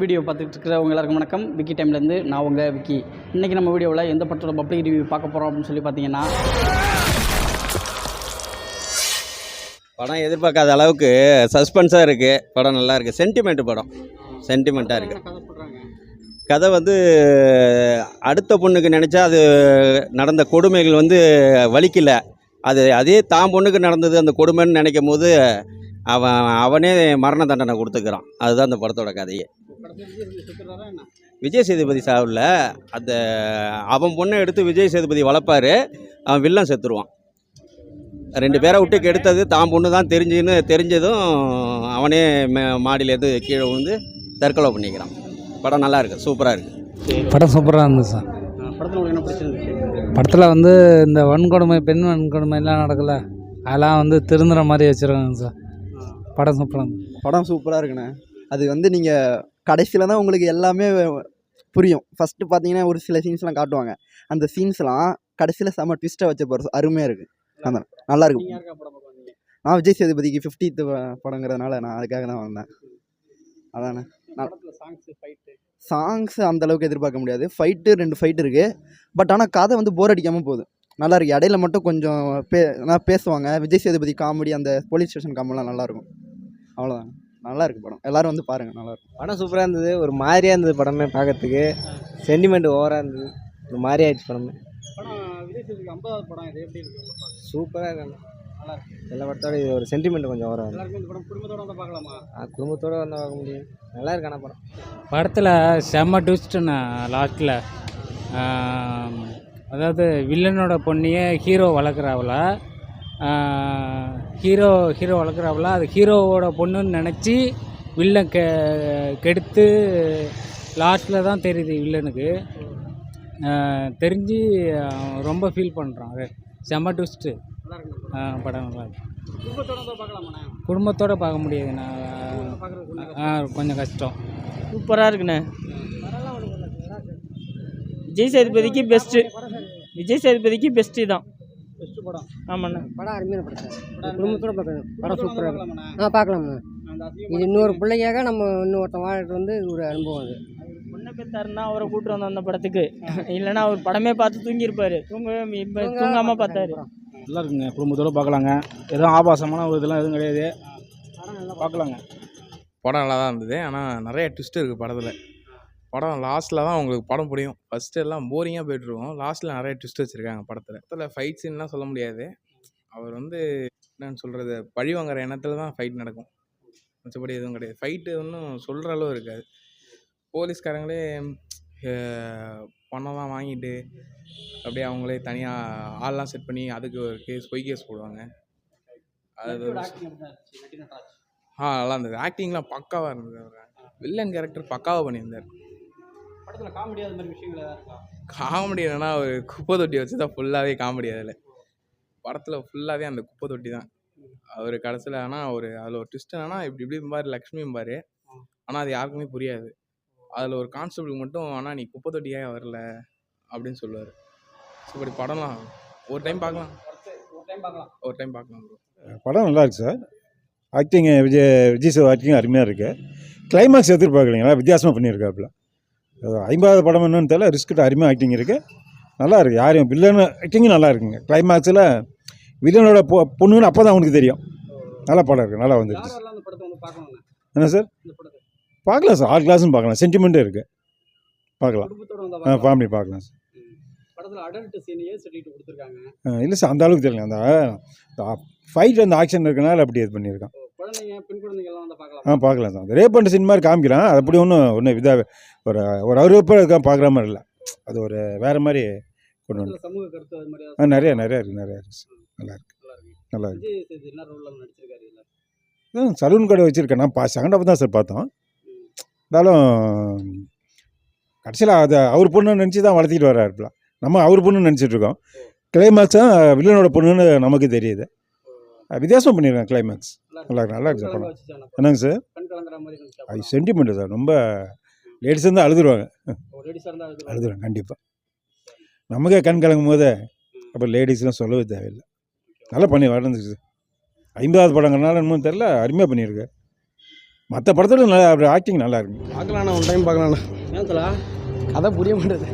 Video பார்த்துட்டு இருக்கிறவங்க எல்லாருக்கும் வணக்கம். விக்கி டைம்லேருந்து நான் உங்கள் விக்கி. இன்றைக்கி நம்ம வீடியோவில் எந்த படத்தோட பப்ளிக் ரிவ்யூ பார்க்க போகிறோம் அப்படின்னு சொல்லி பார்த்தீங்கன்னா படம் எதிர்பார்க்காத அளவுக்கு சஸ்பென்ஸாக இருக்குது படம் நல்லா இருக்குது சென்டிமெண்ட் படம். சென்டிமெண்ட்டாக இருக்குது கதை வந்து அடுத்த பொண்ணுக்கு நினச்சா அது நடந்த கொடுமைகள் வந்து வலிக்கல. அது அதே தான் பொண்ணுக்கு நடந்தது அந்த கொடுமைன்னு நினைக்கும் போது அவன் அவனே மரண தண்டனை கொடுத்துக்கிறான். அதுதான் அந்த படத்தோட கதையே. விஜய் சேதுபதி சாவில் அந்த அவன் பொண்ணை எடுத்து விஜய் சேதுபதி வளர்ப்பாரு. அவன் வில்லன் செத்துருவான். ரெண்டு பேரை விட்டு கெடுத்தது தான் பொண்ணு தான் தெரிஞ்சுன்னு தெரிஞ்சதும் அவனே மே- மாடியிலேருந்து கீழே விழுந்து தற்கொலை பண்ணிக்கிறான். படம் நல்லா இருக்கு சூப்பராக இருக்குது படம் சூப்பராக இருந்துச்சு சார். படத்தில் வந்து இந்த வன்கொடுமை பெண் வன்கொடுமைலாம் நடக்கல. அதெல்லாம் வந்து திருந்துற மாதிரி வச்சுருக்காங்க சார். படம் சூப்பராக படம் சூப்பராக இருக்குண்ணே. அது வந்து நீங்கள் கடைசியில் தான் உங்களுக்கு எல்லாமே புரியும். ஃபஸ்ட்டு பார்த்தீங்கன்னா ஒரு சில சீன்ஸ்லாம் காட்டுவாங்க. அந்த சீன்ஸ்லாம் கடைசியில் செம்ம ட்விஸ்ட்டாக வச்ச படம். அருமையாக இருக்குது அந்த நல்லா இருக்கு நீங்கள் யாருக்கா படம் பார்க்க வந்தீங்க நான் விஜய் சேதுபதிக்கு ஃபிஃப்டித்து படங்கிறதுனால நான் அதுக்காக தான் வந்தேன். அதானே. சாங்ஸு ஃபைட்டு சாங்ஸ் அந்த அளவுக்கு எதிர்பார்க்க முடியாது. ஃபைட்டு ரெண்டு ஃபைட் இருக்குது பட் ஆனால் கதை வந்து போர் அடிக்காமல் போகுது. நல்லா இருக்கு. இடையில மட்டும் கொஞ்சம் பே பேசுவாங்க. விஜய் சேதுபதி காமெடி அந்த போலீஸ் ஸ்டேஷன் காமெடிலாம் நல்லாயிருக்கும் அவ்வளோதான் நல்லா இருக்கு படம். எல்லாரும் வந்து பாருங்கள் நல்லா இருக்கும் படம் சூப்பராக இருந்தது. ஒரு மாதிரியாக இருந்தது படமே பார்க்கறதுக்கு சென்டிமெண்ட் ஓவராக இருந்தது. ஒரு மாதிரி ஆயிடுச்சு படமே. படம் படம் இது எப்படி இருக்கு? உங்களுக்கு பார்க்க? சூப்பராக இருக்காங்க எல்லா படத்தோட இது ஒரு சென்டிமெண்ட் கொஞ்சம் ஓவராக பார்க்கலாமா குடும்பத்தோடு வந்து பார்க்க முடியும். நல்லா இருக்கான படம். படத்தில் செம்ம ட்விஸ்ட்டுண்ணா லாஸ்ட்டில் அதாவது வில்லனோட பொண்ணையே ஹீரோ வளர்க்குறாவுல ஹீரோ ஹீரோ வளர்க்குறாவுல அது ஹீரோவோட பொண்ணுன்னு நினச்சி வில்லன் கெ கெடுத்து லாஸ்ட்டில் தான் தெரியுது வில்லனுக்கு. தெரிஞ்சு ரொம்ப ஃபீல் பண்ணுறான் அது செம்ம ட்விஸ்ட்டு படம். நல்லா குடும்பத்தோட பார்க்க முடியாது. நான் பார்க்குறது கொஞ்சம் ஆ கொஞ்சம் கஷ்டம். சூப்பராக இருக்குண்ணே. விஜய் சேதுபதிக்கு பெஸ்ட்டு விஜய் சேதுபதிக்கு பெஸ்ட்டு தான். படம். ஆமாண்ணே. படம் அருமையான படம் சார் குடும்பத்தோட பார்க்கணும் படம் சூப்பராக? ஆ பார்க்கலாம்ண்ணா. இது இன்னொரு பிள்ளைக்காக நம்ம இன்னொருத்தன் வாழ்றது வந்து ஒரு அனுபவம் அது. பொண்ணை பெற்றாருன்னா அவரை கூட்டு வந்தோம் அந்த படத்துக்கு. இல்லைன்னா அவர் படமே பார்த்து தூங்கியிருப்பாரு. தூங்கவே இப்போ தூங்காமல் பார்த்தாரு. நல்லா இருக்குங்க. குடும்பத்தோடு பார்க்கலாங்க. எதுவும் ஆபாசமான ஒரு இதெல்லாம் எதுவும் கிடையாது. பார்க்கலாங்க படம் நல்லா தான் இருந்தது. ஆனால் நிறைய ட்விஸ்ட் இருக்குது படத்தில். படம் லாஸ்ட்டில் தான் உங்களுக்கு படம் புரியும். ஃபஸ்ட்டு எல்லாம் போரிங்காக போயிட்டுருக்கும் லாஸ்ட்டில் நிறைய ட்விஸ்ட் வச்சுருக்காங்க படத்தில். படத்தில் ஃபைட் சீன்லாம் சொல்ல முடியாது. அவர் வந்து என்னன்னு சொல்கிறது பழி வாங்குற எண்ணத்தில் தான் ஃபைட் நடக்கும். மற்றபடி எதுவும் கிடையாது. ஃபைட்டு ஒன்றும் சொல்கிற அளவு இருக்காது. போலீஸ்காரங்களே பணம்லாம் வாங்கிட்டு அப்படியே அவங்களே தனியாக ஆள்லாம் செட் பண்ணி அதுக்கு ஒரு கேஸ் பொய் கேஸ் போடுவாங்க. அது. ஆ நல்லா இருந்தது. ஆக்டிங்லாம் பக்காவாக இருந்தது அவர். வில்லன் கேரக்டர் பக்காவாக பண்ணியிருந்தார். படத்துல காமெடி அது மாதிரி விஷயங்கள்? இருக்கா காமெடி என்னன்னா ஒரு குப்பை தொட்டி வச்சு தான் ஃபுல்லாகவே காமெடி அதில். படத்தில் ஃபுல்லாகவே அந்த குப்பை தொட்டி தான். அவர் கடைசியில் ஆனால் ஒரு அதில் ஒரு ட்விஸ்ட் என்னன்னா இப்படி இப்படி பாரு லக்ஷ்மி பாரு. ஆனால் அது யாருக்குமே புரியாது. அதில் ஒரு கான்ஸ்டபிளுக்கு மட்டும் ஆனால் நீ குப்பை தொட்டியாக வரல? அப்படின்னு சொல்லுவார். ஸோ இப்படி படம்லாம் ஒரு டைம் பார்க்கலாம். ஒரு டைம் பார்க்கலாம். ஒரு டைம் பார்க்கலாம் ப்ரோ படம் நல்லா இருக்கு sir. Acting Vijay Vijay sir acting அருமையாக இருக்கு. கிளைமாக்ஸ் எதிர்பார்க்கலீங்களா? வித்தியாசமாக பண்ணியிருக்காப்புல ஐம்பதாவது படம் என்னன்னு தெரியல. ரிஸ்கிட்ட அருமையாக ஆக்டிங் இருக்கு. நல்லா இருக்கு. யாரையும் வில்லன் ஆக்டிங்கும் நல்லா இருக்குங்க. கிளைமாக்ஸில் வில்லனோட பொ பொண்ணுன்னு அப்போ தான் அவனுக்கு தெரியும். நல்ல படம் இருக்கு. நல்லா வந்துருச்சு. யாரெல்லாம் அந்த படத்தை வந்து பார்க்கணும்ண்ணே என்ன சார் பார்க்கலாம் சார் ஆல் கிளாஸும் பார்க்கலாம். சென்டிமெண்ட்டும் இருக்கு. பார்க்கலாம். ஆ ஃபேமிலி பார்க்கலாம் சார் இல்லை சார் அந்த அளவுக்கு தெரியல. அந்த ஃபைட் அந்த ஆக்ஷன் இருக்கனால அப்படி இது பண்ணியிருக்கான். ஆ பார்க்கலாம் சார். ரேப் பண்ணுற சினிமா மாதிரி காமிக்கிறான் அது அப்படி ஒன்றும் ஒன்றும் இதாக ஒரு ஒரு அருவப்பாக இருக்கா பார்க்குற மாதிரி இல்லை. அது ஒரு வேறு மாதிரி கொண்டு வந்து படத்துல சமூக கருத்து அது மாதிரி ஆ நிறைய நிறைய இருக்குது நிறையா இருக்குது நல்லா இருக்கு. நல்லா இருக்கு. சலூன் கடை வச்சுருக்கேன். நான் பா செகண்ட் தான் சார் பார்த்தோம். இருந்தாலும் கடைசியில் அதை அவர் பொண்ணு நினச்சி தான் வளர்த்திட்டு வர்றாருப்பல நம்ம அவர் பொண்ணு நினச்சிட்டு இருக்கோம். கிளைமேக்ஸும் வில்லனோட பொண்ணுன்னு நமக்கு தெரியுது. வித்தியாசம் பண்ணியிருக்கேன் கிளைமேக்ஸ் நல்லா இருக்கு நல்லா இருக்கு சார் படம். என்னங்க சார்? அது. Sentiment sir. ரொம்ப லேடிஸ் வந்து அழுதுருவாங்க. ஒரு லேடிஸா இருந்தா அழுதுருவாங்க. கண்டிப்பாக நமக்கே கண் கலங்கும் போது அப்போ லேடிஸ்லாம் சொல்லவே தேவையில்லை. நல்லா பண்ணி வளர்ந்துச்சு ஐம்பதாவது படங்கிறனால இன்னும் தெரில அருமையாக பண்ணியிருக்கு மற்ற படத்தில் நல்லா ஆக்டிங் நல்லா இருக்கு. பார்க்கலாண்ணா ஒன் டைம் பார்க்கலாண்ணா. தலா? கதை புரிய மாட்டேது